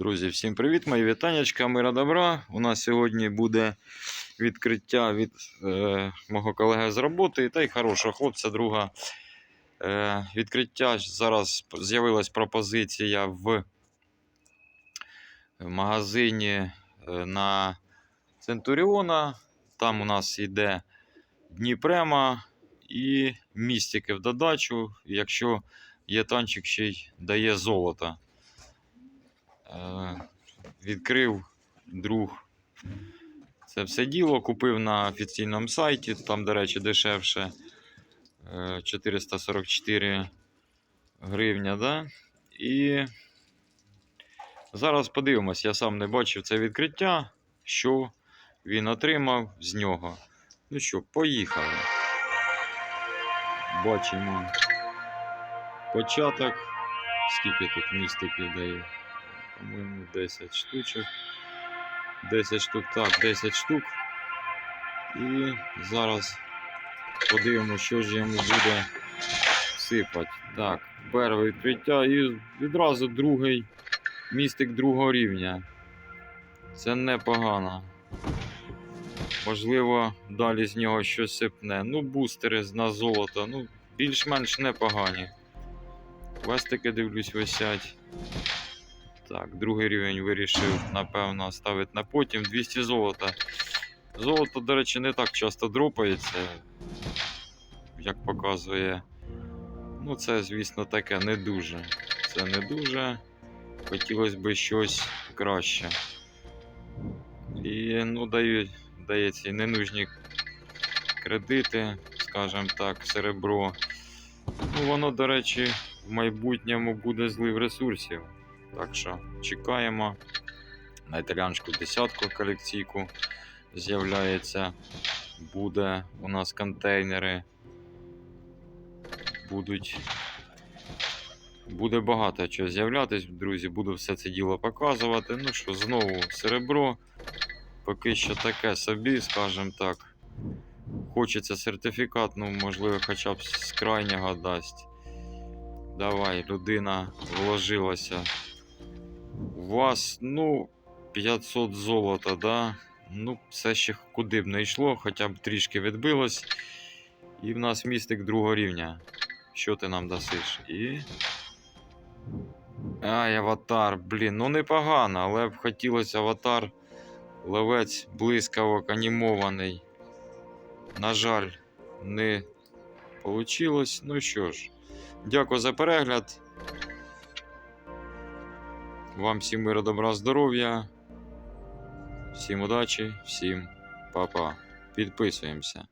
Друзі, всім привіт! Мої вітаннячка, мира добра. У нас сьогодні буде відкриття від е, мого колеги з роботи та й хорошого хлопця, друга. Е, відкриття зараз з'явилась пропозиція в магазині е, на Центуріона. Там у нас йде Дніпрема і містики в додачу, якщо є танчик, ще й дає золото. Е, відкрив друг це все діло, купив на офіційному сайті, там, до речі, дешевше е, 444 гривня. Да? І зараз подивимось, я сам не бачив це відкриття, що він отримав з нього. Ну що, поїхали. Бачимо початок. Скільки тут містиків дає? По-моєму, 10 штучок. 10 штук, так, 10 штук. І зараз подивимося, що ж йому буде сипати. Так, перше відкриття і відразу другий містик другого рівня. Це непогано. Можливо, далі з нього щось сипне. Ну, бустери на золото, ну, більш-менш непогані. Квестики, дивлюсь, висять. Так, другий рівень вирішив, напевно, ставити на потім. 200 золота. Золото, до речі, не так часто дропається, як показує. Ну, це, звісно, таке не дуже. Це не дуже. Хотілося б щось краще. І, ну, дають, дається ненужні кредити, скажімо так, серебро. Ну, воно, до речі, в майбутньому буде злив ресурсів. Так що чекаємо. На італіанську десятку колекційку з'являється. Буде у нас контейнери. Будуть. Буде багато чого з'являтись, друзі. Буду все це діло показувати. Ну що, знову серебро. Поки що таке собі, скажімо так. Хочеться сертифікат, ну, можливо, хоча б з крайнього дасть. Давай, людина вложилася. У вас, ну, 500 золота, да? Ну, це ще куди б не йшло, хоча б трішки відбилось. І в нас містик другого рівня. Що ти нам дасиш? І. Ай, аватар, блін, ну непогано, але б хотілося аватар. Ловець блискавок анімований. На жаль, не вийшло. Ну що ж, дякую за перегляд. Вам всім миру, добра, здоров'я. Всім удачі, всім па-па. Підписуємося.